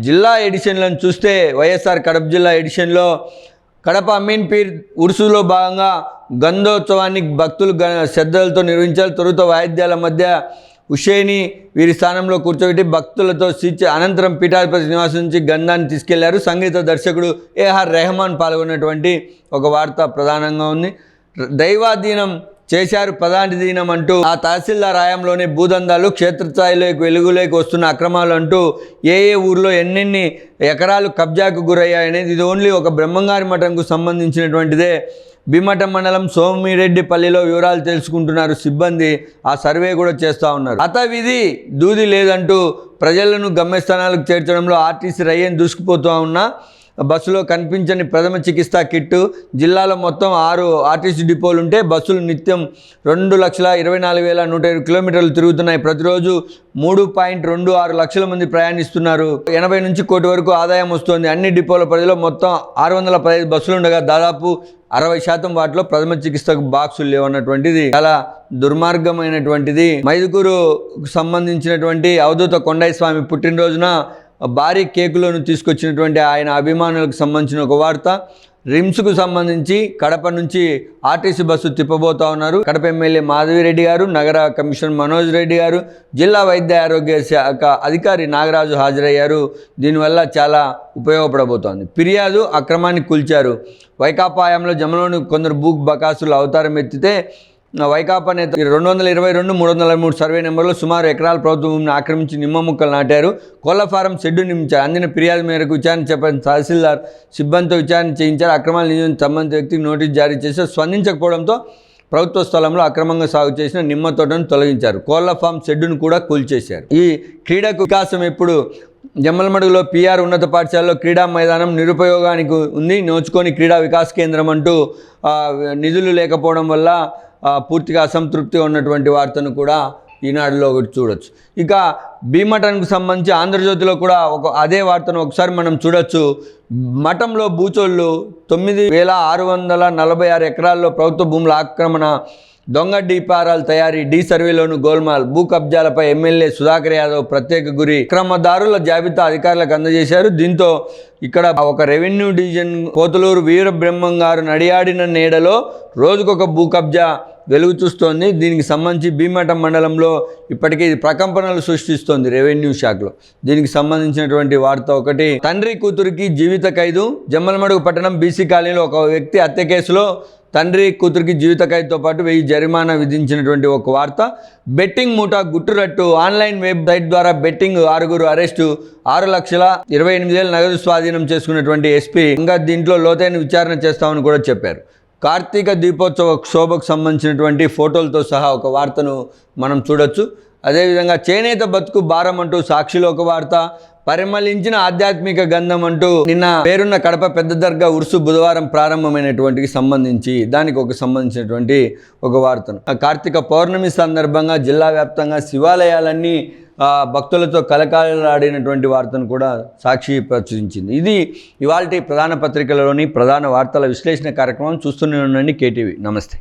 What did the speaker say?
జిల్లా ఎడిషన్లను చూస్తే వైఎస్ఆర్ కడప జిల్లా ఎడిషన్లో కడప అమీన్ పీర్ ఉరుసులో భాగంగా గంధోత్సవాన్ని భక్తులు గ- శ్రద్ధలతో నిర్వహించారు తొలుత వాయిద్యాల మధ్య హుషేని వీరి స్థానంలో కూర్చోబెట్టి భక్తులతో స్విచ్ అనంతరం పీఠాధిపతి నివాసం నుంచి గంధాన్ని తీసుకెళ్ళారు. సంగీత దర్శకుడు ఏఆర్ రెహమాన్ పాల్గొన్నటువంటి ఒక వార్త ప్రధానంగా ఉంది. దైవాధీనం చేశారు పదాంటి దినం అంటూ ఆ తహసీల్దార్ ఆయంలోని భూదందాలు క్షేత్రస్థాయిలోకి వెలుగులోకి వస్తున్న అక్రమాలు అంటూ ఏ ఏ ఊర్లో ఎన్నెన్ని ఎకరాలు కబ్జాకు గురయ్యాయనేది ఇది ఓన్లీ ఒక బ్రహ్మంగారి మఠంకు సంబంధించినటువంటిదే. భీమఠం మండలం సోమిరెడ్డిపల్లిలో వివరాలు తెలుసుకుంటున్నారు సిబ్బంది. ఆ సర్వే కూడా చేస్తూ ఉన్నారు. అత విధి దూది లేదంటూ ప్రజలను గమ్యస్థానాలకు చేర్చడంలో ఆర్టీసీ రయ్యని దూసుకుపోతూ ఉన్నా బస్సులో కనిపించని ప్రథమ చికిత్సా కిట్టు. జిల్లాలో మొత్తం ఆరు ఆర్టీసీ డిపోలు ఉంటే బస్సులు నిత్యం రెండు లక్షల ఇరవై నాలుగు వేల నూట ఇరవై కిలోమీటర్లు తిరుగుతున్నాయి. ప్రతిరోజు మూడు పాయింట్ రెండు ఆరు లక్షల మంది ప్రయాణిస్తున్నారు. ఎనభై నుంచి కోటి వరకు ఆదాయం వస్తుంది. అన్ని డిపోల పరిధిలో మొత్తం ఆరు వందల పదహైదు బస్సులు ఉండగా దాదాపు అరవై శాతం వాటిలో ప్రథమ చికిత్సకు బాక్సులు లేవన్నటువంటిది. చాలా దుర్మార్గమైనటువంటిది. మైదుకూరు సంబంధించినటువంటి అవధూత కొండయ్య స్వామి పుట్టినరోజున భారీ కేకులను తీసుకొచ్చినటువంటి ఆయన అభిమానులకు సంబంధించిన ఒక వార్త. రిమ్స్కు సంబంధించి కడప నుంచి ఆర్టీసీ బస్సు తిప్పబోతా ఉన్నారు. కడప ఎమ్మెల్యే మాధవిరెడ్డి గారు నగర కమిషనర్ మనోజ్ రెడ్డి గారు జిల్లా వైద్య ఆరోగ్య శాఖ అధికారి నాగరాజు హాజరయ్యారు. దీనివల్ల చాలా ఉపయోగపడబోతోంది. ఫిర్యాదు అక్రమాన్ని కూల్చారు. వైకాపాయంలో జమలోని కొందరు భూ బకాసులు అవతారం ఎత్తితే వైకాపా నేత రెండు వందల ఇరవై రెండు మూడు వందల మూడు సర్వే నెంబర్లో సుమారు ఎకరాల ప్రభుత్వం ఆక్రమించి నిమ్మ ముక్కలు నాటారు. కోళ్ళ ఫారం షెడ్డు నిమించారు అందిన ఫిర్యాదు మేరకు విచారణ చెప్పని తహసీల్దార్ సిబ్బందితో విచారణ చేయించారు. అక్రమాల నిజం సంబంధిత వ్యక్తికి నోటీస్ జారీ చేసి స్పందించకపోవడంతో ప్రభుత్వ స్థలంలో అక్రమంగా సాగు చేసిన నిమ్మ తోటను తొలగించారు. కోళ్ళ ఫామ్ షెడ్డును కూడా కూల్చేశారు. ఈ క్రీడకు వికాసం ఇప్పుడు జమ్మలమడుగులో పీఆర్ ఉన్నత పాఠశాలలో క్రీడా మైదానం నిరుపయోగానికి ఉంది. నోచుకొని క్రీడా వికాస్ కేంద్రం అంటూ నిధులు లేకపోవడం వల్ల పూర్తిగా అసంతృప్తి ఉన్నటువంటి వార్తను కూడా ఈనాడులో ఒకటి చూడొచ్చు. ఇక భీమటన్కు సంబంధించి ఆంధ్రజ్యోతిలో కూడా ఒక అదే వార్తను ఒకసారి మనం చూడొచ్చు. మఠంలో భూచోళ్ళు తొమ్మిది వేల ఆరు వందల నలభై ఆరు ఎకరాల్లో ప్రభుత్వ భూముల ఆక్రమణ దొంగ డీపారాల తయారీ డీ సర్వేలోను గోల్మాల్ భూ కబ్జాలపై ఎమ్మెల్యే సుధాకర్ యాదవ్ ప్రత్యేక గురి క్రమదారుల జాబితా అధికారులకు అందజేశారు. దీంతో ఇక్కడ ఒక రెవెన్యూ డివిజన్ కోతులూరు వీర బ్రహ్మం గారు నడియాడిన నీడలో రోజుకొక భూ కబ్జా వెలుగు చూస్తోంది. దీనికి సంబంధించి భీమఠం మండలంలో ఇప్పటికే ఇది ప్రకంపనలు సృష్టిస్తోంది రెవెన్యూ శాఖలో. దీనికి సంబంధించినటువంటి వార్త ఒకటి తండ్రి కూతురికి జీవిత ఖైదు జమ్మలమడుగు పట్టణం బీసీ కాలనీలో ఒక వ్యక్తి హత్య కేసులో తండ్రి కూతురికి జీవిత ఖైదుతో పాటు వెయ్యి జరిమానా విధించినటువంటి ఒక వార్త. బెట్టింగ్ మూటా గుట్టురట్టు ఆన్లైన్ వెబ్సైట్ ద్వారా బెట్టింగ్ ఆరుగురు అరెస్టు. ఆరు లక్షల ఇరవై ఎనిమిది వేల నగదు స్వాధీనం చేసుకున్నటువంటి ఎస్పీ ఇంకా దీంట్లో లోతైన విచారణ చేస్తామని కూడా చెప్పారు. కార్తీక దీపోత్సవ శోభకు సంబంధించినటువంటి ఫోటోలతో సహా ఒక వార్తను మనం చూడొచ్చు. అదేవిధంగా చేనేత బతుకు భారం అంటూ సాక్షిలో ఒక వార్త పరిమళించిన ఆధ్యాత్మిక గంధం అంటూ నిన్న పేరున్న కడప పెద్ద దర్గా ఉరుసు బుధవారం ప్రారంభమైనటువంటికి సంబంధించి దానికి ఒక సంబంధించినటువంటి ఒక వార్తను. ఆ కార్తీక పౌర్ణమి సందర్భంగా జిల్లా వ్యాప్తంగా శివాలయాలన్నీ భక్తులతో కలకాలలాడినటువంటి వార్తను కూడా సాక్షి ప్రచురించింది. ఇది ఇవాళ ప్రధాన పత్రికలలోని ప్రధాన వార్తల విశ్లేషణ కార్యక్రమం చూస్తూనే ఉండండి కేటీవీ. నమస్తే.